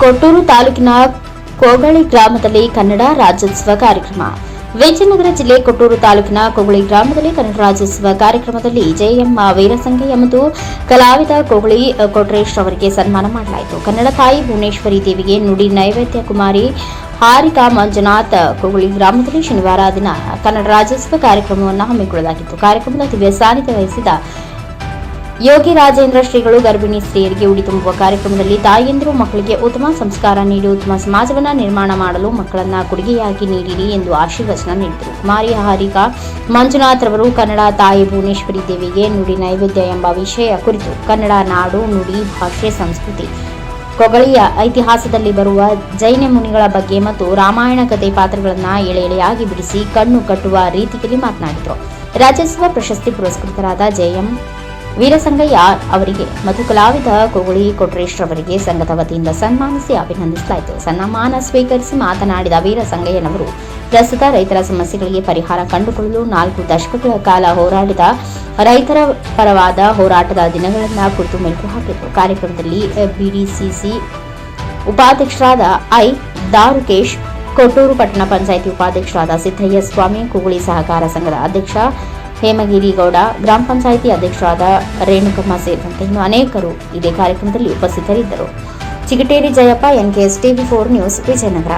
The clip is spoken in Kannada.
ಕೊಟ್ಟೂರು ತಾಲೂಕಿನ ಕೋಗಳಿ ಗ್ರಾಮದಲ್ಲಿ ಕನ್ನಡ ರಾಜ್ಯೋತ್ಸವ ಕಾರ್ಯಕ್ರಮ. ವಿಜಯನಗರ ಜಿಲ್ಲೆ ಕೊಟ್ಟೂರು ತಾಲೂಕಿನ ಕೋಗಳಿ ಗ್ರಾಮದಲ್ಲಿ ಕನ್ನಡ ರಾಜ್ಯೋತ್ಸವ ಕಾರ್ಯಕ್ರಮದಲ್ಲಿ ಜಯಮ್ಮ ವೀರಸಂಗಯ್ಯ ಮತ್ತು ಕಲಾವಿದ ಕೋಗಳಿ ಕೊಟ್ರೇಶ್ ಅವರಿಗೆ ಸನ್ಮಾನ ಮಾಡಲಾಯಿತು. ಕನ್ನಡ ತಾಯಿ ಭುವನೇಶ್ವರಿ ದೇವಿಗೆ ನುಡಿ ನೈವೇದ್ಯ ಕುಮಾರಿ ಹಾರಿಕಾ ಮಂಜುನಾಥ್ ಕೋಗಳಿ ಗ್ರಾಮದಲ್ಲಿ ಶನಿವಾರ ದಿನ ಕನ್ನಡ ರಾಜ್ಯೋತ್ಸವ ಕಾರ್ಯಕ್ರಮವನ್ನು ಹಮ್ಮಿಕೊಳ್ಳಲಾಗಿತ್ತು. ಕಾರ್ಯಕ್ರಮದ ದಿವ್ಯ ಸಾನ್ನಿಧ್ಯ ವಹಿಸಿದ ಯೋಗಿ ರಾಜೇಂದ್ರ ಶ್ರೀಗಳು ಗರ್ಭಿಣಿ ಸ್ತ್ರೀಯರಿಗೆ ಉಡಿ ತುಂಬುವ ಕಾರ್ಯಕ್ರಮದಲ್ಲಿ ತಾಯಿಯಂದಿರು ಮಕ್ಕಳಿಗೆ ಉತ್ತಮ ಸಂಸ್ಕಾರ ನೀಡಿ, ಉತ್ತಮ ಸಮಾಜವನ್ನ ನಿರ್ಮಾಣ ಮಾಡಲು ಮಕ್ಕಳನ್ನ ಕೊಡುಗೆಯಾಗಿ ನೀಡಿರಿ ಎಂದು ಆಶೀರ್ವಚನ ನೀಡಿದರು. ಕುಮಾರಿ ಹಾರಿಕಾ ಮಂಜುನಾಥ್ ರವರು ಕನ್ನಡ ತಾಯಿ ಭುವನೇಶ್ವರಿ ದೇವಿಗೆ ನುಡಿ ನೈವೇದ್ಯ ಎಂಬ ವಿಷಯ ಕುರಿತು ಕನ್ನಡ ನಾಡು ನುಡಿ ಭಾಷೆ ಸಂಸ್ಕೃತಿ ಕೊಗಳಿಯ ಇತಿಹಾಸದಲ್ಲಿ ಬರುವ ಜೈನ ಮುನಿಗಳ ಬಗ್ಗೆ ಮತ್ತು ರಾಮಾಯಣ ಕಥೆ ಪಾತ್ರಗಳನ್ನ ಎಳೆ ಎಳೆಯಾಗಿ ಬಿಡಿಸಿ ಕಣ್ಣು ಕಟ್ಟುವ ರೀತಿಯಲ್ಲಿ ಮಾತನಾಡಿದರು. ರಾಜ್ಯೋತ್ಸವ ಪ್ರಶಸ್ತಿ ಪುರಸ್ಕೃತರಾದ ಜೆಎಂ ವೀರಸಂಗಯ್ಯ ಅವರಿಗೆ ಮತ್ತು ಕಲಾವಿದ ಕೋಗುಳಿ ಕೊಟ್ರೇಶ್ ಅವರಿಗೆ ಸಂಘದ ವತಿಯಿಂದ ಸನ್ಮಾನಿಸಿ ಅಭಿನಂದಿಸಲಾಯಿತು. ಸನ್ಮಾನ ಸ್ವೀಕರಿಸಿ ಮಾತನಾಡಿದ ವೀರಸಂಗಯ್ಯನವರು, ಪ್ರಸ್ತುತ ರೈತರ ಸಮಸ್ಯೆಗಳಿಗೆ ಪರಿಹಾರ ಕಂಡುಕೊಳ್ಳಲು ನಾಲ್ಕು ದಶಕಗಳ ಕಾಲ ಹೋರಾಡಿದ ರೈತರ ಪರವಾದ ಹೋರಾಟದ ದಿನಗಳನ್ನು ಕುರಿತು ಮೆಲುಕು ಹಾಕಿದರು. ಕಾರ್ಯಕ್ರಮದಲ್ಲಿ ಬಿಡಿಸಿಸಿ ಉಪಾಧ್ಯಕ್ಷರಾದ ಐ ದಾರುಕೇಶ್, ಕೊಟ್ಟೂರು ಪಟ್ಟಣ ಪಂಚಾಯಿತಿ ಉಪಾಧ್ಯಕ್ಷರಾದ ಸಿದ್ದಯ್ಯ ಸ್ವಾಮಿ, ಕುಗುಳಿ ಸಹಕಾರ ಸಂಘದ ಅಧ್ಯಕ್ಷ ಹೇಮಗಿರಿ ಗೌಡ ಗ್ರಾಮ ಪಂಚಾಯಿತಿ ಅಧ್ಯಕ್ಷರಾದ ರೇಣುಕಮ್ಮ ಸೇರಿದಂತೆ ಇನ್ನು ಅನೇಕರು ಇದೇ ಕಾರ್ಯಕ್ರಮದಲ್ಲಿ ಉಪಸ್ಥಿತರಿದ್ದರು. Chigateri Jayappa, NKS TV four news, Vijayanagara.